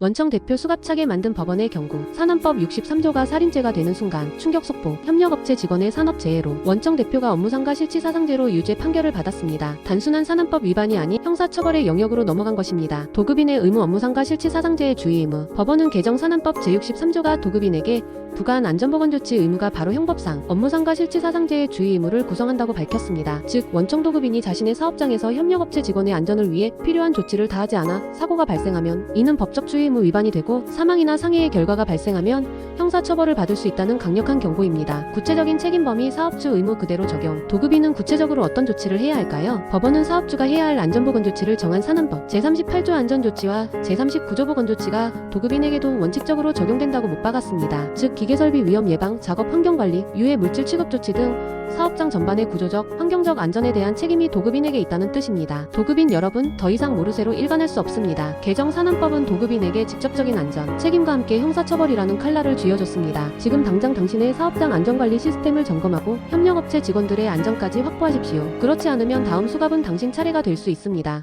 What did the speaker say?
원청 대표 수갑차게 만든 법원의 경고. 산안법 63조가 살인죄가 되는 순간 충격 속보. 협력업체 직원의 산업재해로 원청 대표가 업무상과 실치사상죄로 유죄 판결을 받았습니다. 단순한 산안법 위반이 아닌 형사처벌의 영역으로 넘어간 것입니다. 도급인의 의무 업무상과 실치사상죄의 주의 의무. 법원은 개정 산안법 제63조가 도급인에게 부가한 안전보건 조치 의무가 바로 형법상 업무상과 실치사상죄의 주의 의무를 구성한다고 밝혔습니다. 즉 원청 도급인이 자신의 사업장에서 협력업체 직원의 안전을 위해 필요한 조치를 다하지 않아 사고가 발생하면 이는 법적 주의 의무 위반이 되고 사망이나 상해의 결과가 발생하면 형사처벌을 받을 수 있다는 강력한 경고입니다. 구체적인 책임 범위 사업주 의무 그대로 적용. 도급인은 구체적으로 어떤 조치를 해야 할까요? 법원은 사업주가 해야 할 안전보건 조치를 정한 산안법 제38조 안전조치와 제39조 보건조치가 도급인에게도 원칙적으로 적용된다고 못 박았습니다. 즉 기계설비 위험 예방, 작업 환경관리, 유해 물질 취급 조치 등 사업장 전반의 구조적, 환경적 안전에 대한 책임이 도급인에게 있다는 뜻입니다. 도급인 여러분, 더 이상 모르쇠로 일관할 수 없습니다. 개정 산안법은 도급인에게 직접적인 안전, 책임과 함께 형사처벌이라는 칼날을 쥐어줬습니다. 지금 당장 당신의 사업장 안전관리 시스템을 점검하고 협력업체 직원들의 안전까지 확보하십시오. 그렇지 않으면 다음 수갑은 당신 차례가 될 수 있습니다.